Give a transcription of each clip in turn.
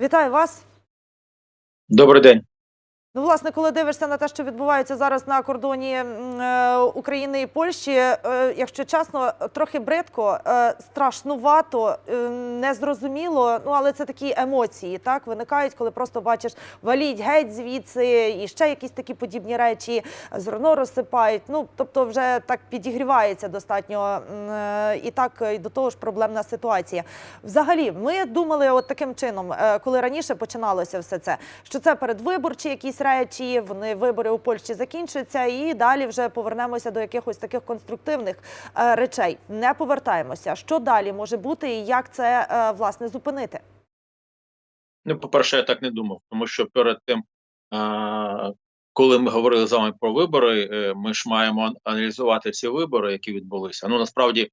Вітаю вас. Добрий день. Ну, власне, коли дивишся на те, що відбувається зараз на кордоні е, України і Польщі, е, якщо чесно, трохи бридко, е, страшнувато, незрозуміло. Ну але це такі емоції, так виникають, коли просто бачиш валіть геть звідси, і ще якісь такі подібні речі, зерно розсипають. Ну тобто, вже так підігрівається достатньо і так і до того ж проблемна ситуація. Взагалі, ми думали, от таким чином, коли раніше починалося все це, що це передвиборчі якісь речі, вони вибори у Польщі закінчаться, і далі вже повернемося до якихось таких конструктивних е, речей. Не повертаємося. Що далі може бути, і як це е, власне зупинити? Ну, по-перше, я так не думав, тому що перед тим, коли ми говорили з вами про вибори, е, ми ж маємо аналізувати ці вибори, які відбулися. Ну насправді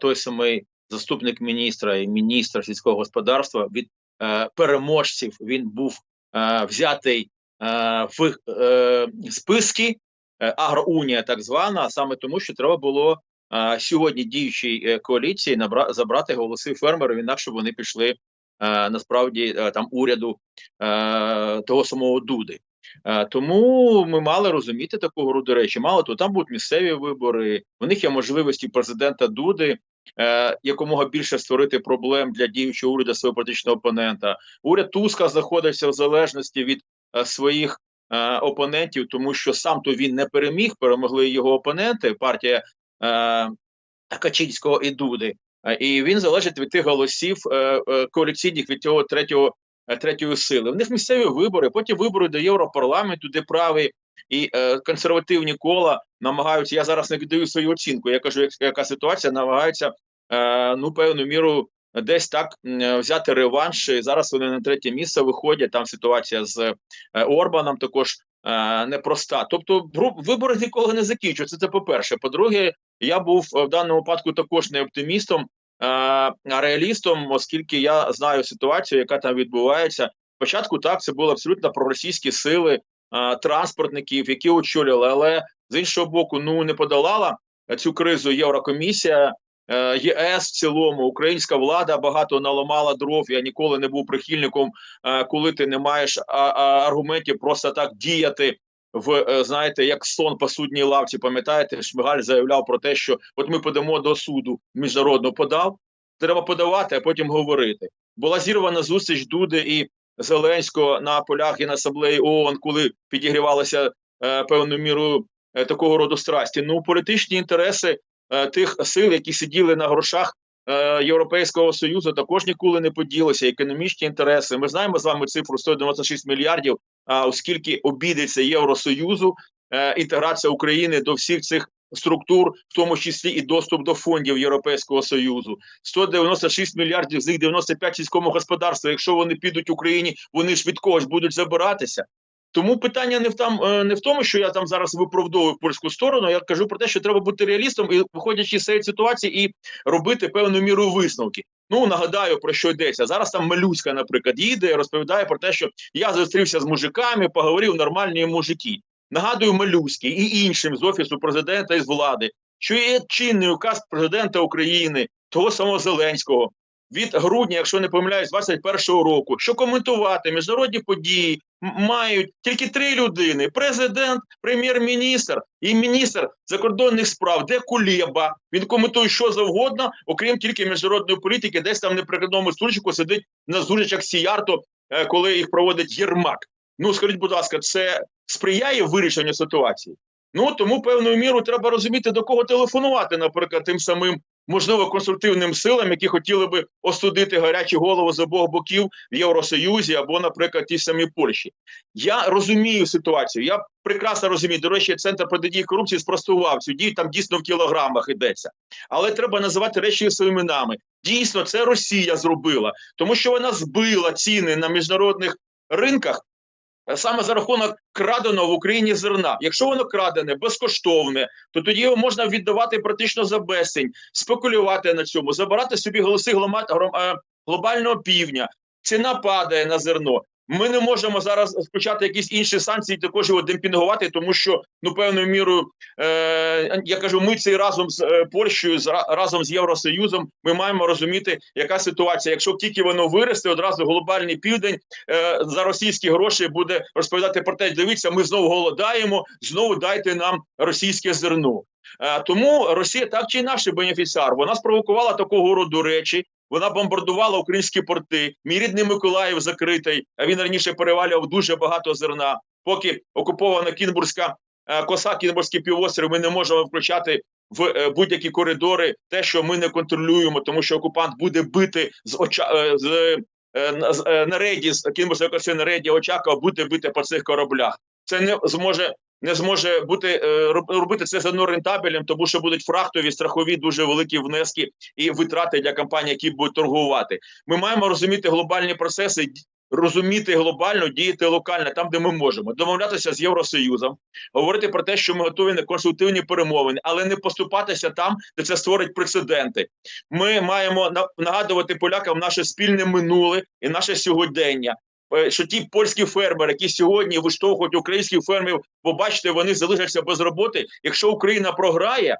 той самий заступник міністра і міністр сільського господарства від е, переможців він був е, взятий е, в е, списки е, агроунія, так звана, саме тому, що треба було е, сьогодні діючій е, коаліції забрати голоси фермерів, інакше вони пішли е, насправді е, там уряду е, того самого Дуди. Е, тому ми мали розуміти такого роду речі. Мало то там будуть місцеві вибори. У них є можливості президента Дуди е, якомога більше створити проблем для діючого уряду свого політичного опонента. Уряд Туска знаходився в залежності від е, своїх е, опонентів, тому що сам то він не переміг, перемогли його опоненти, партія е, Качинського і Дуди. Е, І він залежить від тих голосів е, е, коаліційних від цього третього е, третьої сили. В них місцеві вибори, потім вибори до Європарламенту, де праві і е, консервативні кола намагаються. Я зараз не віддаю свою оцінку. Я кажу, яка ситуація намагаються е, ну певну міру десь так взяти реванш. Зараз вони на третє місце виходять. Там ситуація з е, Орбаном також е, непроста. Тобто, вибори ніколи не закінчуються. Це по перше. По-друге, я був е, в даному випадку також не оптимістом, а реалістом, оскільки я знаю ситуацію, яка там відбувається. Спочатку так це були абсолютно проросійські сили транспортників, які очолювали, але з іншого боку, ну не подолала цю кризу Єврокомісія. Е, ЄС в цілому українська влада багато наламала дров. Я ніколи не був прихильником, е, коли ти не маєш аргументів просто так діяти в е, знаєте, як сон по судній лавці. Пам'ятаєте, Шмигаль заявляв про те, що от ми подамо до суду міжнародного подав. Треба подавати, а потім говорити. Була зірвана зустріч Дуди і Зеленського на полях генасаблеї ООН, коли підігрівалося е, певною мірою е, такого роду страсті. Ну, політичні інтереси тих сил, які сиділи на грошах е, Європейського союзу, також ніколи не поділися. Економічні інтереси. Ми знаємо з вами цифру 196 мільярдів. А оскільки обійдеться Євросоюзу, е, інтеграція України до всіх цих структур, в тому числі і доступ до фондів Європейського союзу, 196 мільярдів з них 95 сільському господарству. Якщо вони підуть Україні, вони ж від когось будуть забиратися. Тому питання не в там е, не в тому, що я там зараз виправдовую польську сторону. Я кажу про те, що треба бути реалістом і виходячи з цієї ситуації, і робити певну міру висновки. Ну нагадаю про що йдеться. Зараз там Мелюська, наприклад, їде і розповідає про те, що я зустрівся з мужиками, поговорив нормальні мужики. Нагадую Малюській і іншим з офісу президента і з влади, що є чинний указ президента України, того самого Зеленського від грудня, якщо не помиляюсь, 21-го року, що коментувати міжнародні події мають тільки три людини: президент, прем'єр-міністр і міністр закордонних справ. Де Кулєба? Він коментує що завгодно, окрім тільки міжнародної політики, десь там неприкладному стульчику сидить на зустрічах Сіярто, е, коли їх проводить Єрмак. Ну скажіть, будь ласка, це сприяє вирішенню ситуації? Ну тому певною мірою треба розуміти до кого телефонувати, наприклад, тим самим можливо конструктивним силам, які хотіли би осудити гарячі голови з обох боків в Євросоюзі або, наприклад, ті самі Польщі. Я розумію ситуацію. Я прекрасно розумію. До речі, центр протидії корупції спростував цю дію. Там дійсно в кілограмах йдеться, але треба називати речі своїми іменами. Дійсно, це Росія зробила, тому що вона збила ціни на міжнародних ринках. Саме за рахунок краденого в Україні зерна. Якщо воно крадене, безкоштовне, то тоді його можна віддавати практично за безцінь, спекулювати на цьому, забирати собі голоси е, глобального півдня. Ціна падає на зерно. Ми не можемо зараз почати якісь інші санкції, також його демпінгувати, тому що ну певною мірою е, я кажу, ми цей разом з е, Польщею, з разом з Євросоюзом, ми маємо розуміти, яка ситуація. Якщо тільки воно виросте, одразу глобальний південь е, за російські гроші буде розповідати про те, дивіться, ми знову голодаємо, знову дайте нам російське зерно. Е, тому Росія так чи інакше бенефіціар. Вона спровокувала такого роду речі. Вона бомбардувала українські порти. Мій рідний Миколаїв закритий. А він раніше перевалював дуже багато зерна. Поки окупована Кінбурзька е, коса, Кінбурзький півострів, ми не можемо включати в е, будь-які коридори те, що ми не контролюємо, тому що окупант буде бити з оча е, з на- рейді з Кінбурзької на рейді Очакова, буде бити по цих кораблях. Це не зможе. Не зможе бути е, робити це зерно рентабельним, тому що будуть фрахтові, страхові дуже великі внески і витрати для компаній, які будуть торгувати. Ми маємо розуміти глобальні процеси, розуміти глобально, діяти локально там, де ми можемо, домовлятися з Євросоюзом, говорити про те, що ми готові на конструктивні перемовини, але не поступатися там, де це створить прецеденти. Ми маємо на- нагадувати полякам наше спільне минуле і наше сьогодення. Е, Що ті польські фермери, які сьогодні виштовхують українських фермерів, побачите, вони залишаться без роботи. Якщо Україна програє,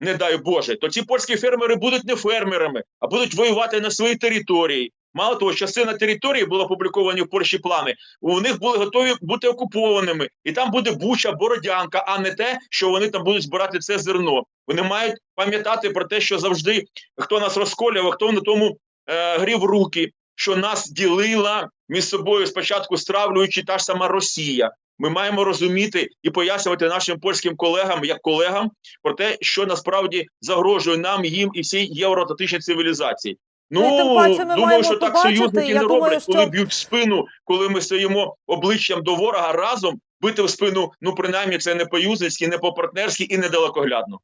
не дай Боже, то ці польські фермери будуть не фермерами, а будуть воювати на своїй території. Мало того, частина території була опубліковані в Польщі плани. У них були готові бути окупованими, і там буде Буча, Бородянка, а не те, що вони там будуть збирати це зерно. Вони мають пам'ятати про те, що завжди хто нас розколював, хто на тому е, грів руки, що нас ділила між собою спочатку стравлюючи та ж сама Росія. Ми маємо розуміти і пояснювати нашим польським колегам, як колегам, про те, що насправді загрожує нам, їм і всій євроатлантичній цивілізації. Ну, тим паче ми думаю, що так побачити, союзники я не думаю, роблять, коли б'ють в спину, коли ми стоїмо обличчям до ворога разом, бити в спину, ну принаймні це не по-юзницьки, не по-партнерськи і не далекоглядно.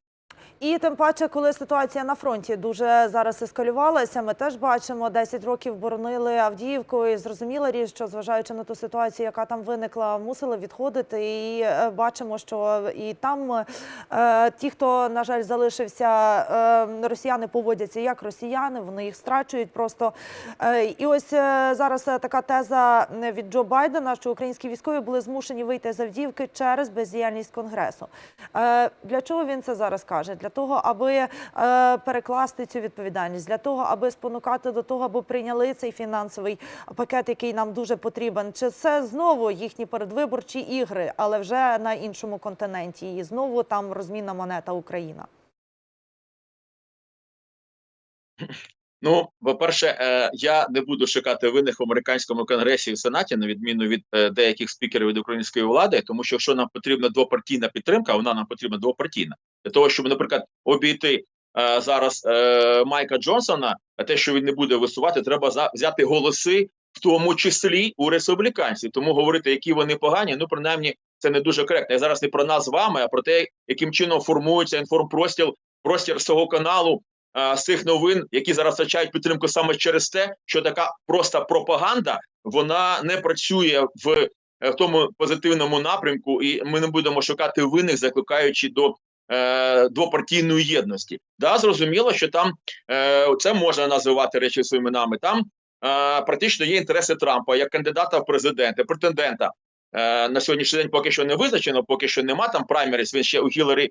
І тим паче, коли ситуація на фронті дуже зараз ескалювалася, ми теж бачимо, 10 років боронили Авдіївку, і зрозуміла річ, що зважаючи на ту ситуацію, яка там виникла, мусили відходити. І е, бачимо, що і там е, ті, хто на жаль залишився, е, росіяни поводяться як росіяни, вони їх страчують просто. Е, і ось е, зараз е, така теза від Джо Байдена, що українські військові були змушені вийти з Авдіївки через бездіяльність конгресу. Е, Для чого він це зараз каже? Для того, аби е, перекласти цю відповідальність, для того, аби спонукати до того, аби прийняли цей фінансовий пакет, який нам дуже потрібен. Чи це знову їхні передвиборчі ігри, але вже на іншому континенті, і знову там розмінна монета Україна? Ну, по-перше, е, я не буду шукати винних в американському конгресі і сенаті, на відміну від е, деяких спікерів від української влади, тому що якщо нам потрібна двопартійна підтримка, вона нам потрібна двопартійна для того, щоб, наприклад, обійти е, зараз Майка Джонсона, а те, що він не буде висувати, треба взяти голоси, в тому числі у республіканців. Тому говорити, які вони погані, ну принаймні це не дуже коректно. Я зараз не про нас з вами, а про те, яким чином формується інформпростір простір цього каналу з цих новин, які зараз втрачають підтримку саме через те, що така просто пропаганда вона не працює в, е, в тому позитивному напрямку, і ми не будемо шукати винних, закликаючи до е, двопартійної єдності. Да, зрозуміло, що там е, це можна називати речі своїми іменами. Там е, практично є інтереси Трампа як кандидата в президенти, претендента. Е, на сьогоднішній день поки що не визначено, поки що нема там праймеріс. Він ще у Хіларі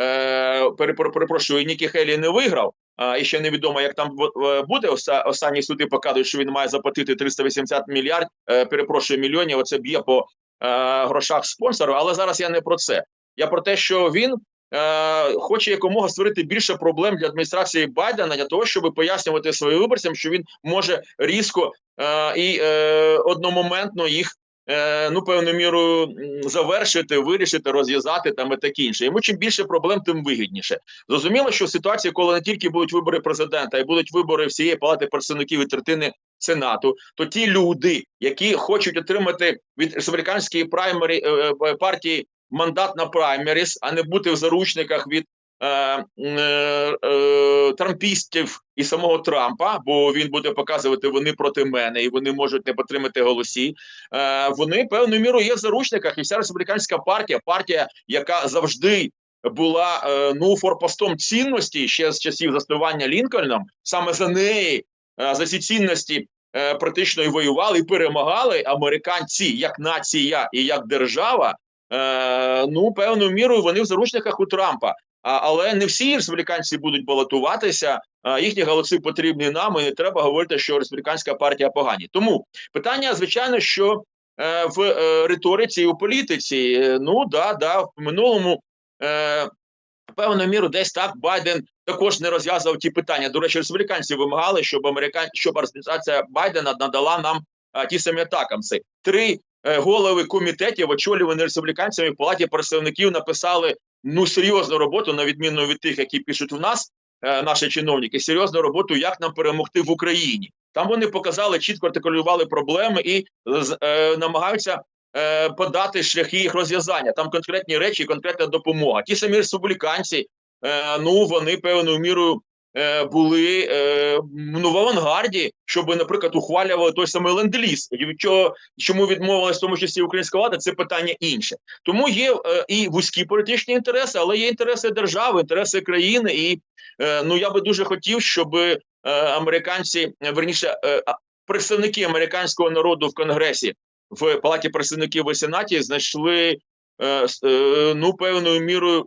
е, перепрошую, Нікі Хелі не виграв. І ще невідомо, як там бу- буде. Оста- Останні суди показують, що він має заплатити 380 мільярд, е, перепрошую, мільйонів. Оце б'є по е, грошах спонсору. Але зараз я не про це. Я про те, що він е, хоче якомога створити більше проблем для адміністрації Байдена для того, щоб пояснювати своїм виборцям, що він може різко і одномоментно їх. Е, Ну, певною мірою завершити, вирішити, розв'язати там і таке інше. Йому чим більше проблем, тим вигідніше. Зрозуміло, що в ситуації, коли не тільки будуть вибори президента, й будуть вибори всієї палати представників і третини сенату, то ті люди, які хочуть отримати від республіканської праймері е, е, партії мандат на праймеріс, а не бути в заручниках від е, е, е, трампістів і самого Трампа, бо він буде показувати вони проти мене, і вони можуть не потримати голосі. Е, вони певною мірою є в заручниках, і вся республіканська партія, партія, яка завжди була е, ну форпостом цінності ще з часів заснування Лінкольном, саме за неї. е, За ці цінності практично і воювали, і перемагали американці як нація і як держава. Ну, певною мірою вони в заручниках у Трампа. Але не всі республіканці будуть балотуватися. Їхні голоси потрібні нам. І не треба говорити, що республіканська партія погані. Тому питання, звичайно, що е, в е, риториці і у політиці. Е, ну да, да, в минулому певною міру десь так Байден також не розв'язував ті питання. До речі, республіканці вимагали, щоб американ... щоб адміністрація Байдена надала нам ті самі атакамси. Три голови комітетів, очолювані республіканцями в палаті представників, написали ну серйозну роботу, на відміну від тих, які пишуть в нас, е, наші чиновники, серйозну роботу, як нам перемогти в Україні. Там вони показали, чітко артикулювали проблеми і з- е, намагаються е, подати шляхи їх розв'язання. Там конкретні речі, конкретна допомога. Ті самі республіканці, е, ну вони певною мірою е, були е, ну, в авангарді, щоб, наприклад, ухвалювали той самий ленд-ліз. Чому відмовилась в тому числі українська влада, це питання інше. Тому є е, і вузькі політичні інтереси, але є інтереси держави, інтереси країни. І е, ну я би дуже хотів, щоб е, американці, е, верніше, е, представники американського народу в конгресі в палаті представників і сенаті знайшли е, е, ну певною мірою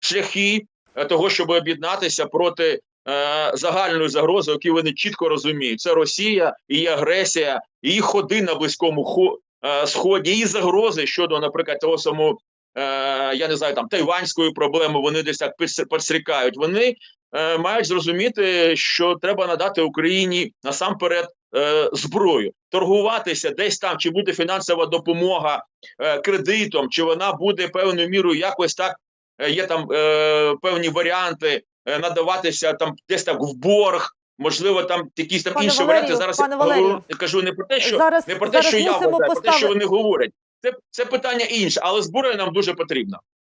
шляхи е, того, щоб об'єднатися проти е, загальної загрози, які вони чітко розуміють. Це Росія, її агресія, її ходи на близькому хо, е, сході, її загрози щодо, наприклад, того самого. Е, я не знаю, там тайванської проблеми вони десь так підс- підстрікають. Вони е, мають зрозуміти, що треба надати Україні насамперед е, зброю, торгуватися десь там, чи буде фінансова допомога е, кредитом, чи вона буде певною мірою якось так. Е, Є там е, певні варіанти е, надаватися там десь так в борг. Можливо, там якісь там Пане інші Валерію, варіанти. Зараз я говорю, Валерію, кажу не про те, що зараз не про те, що я вважаю, про те, що вони говорять. Це, це питання інше, але зброя нам дуже потрібна.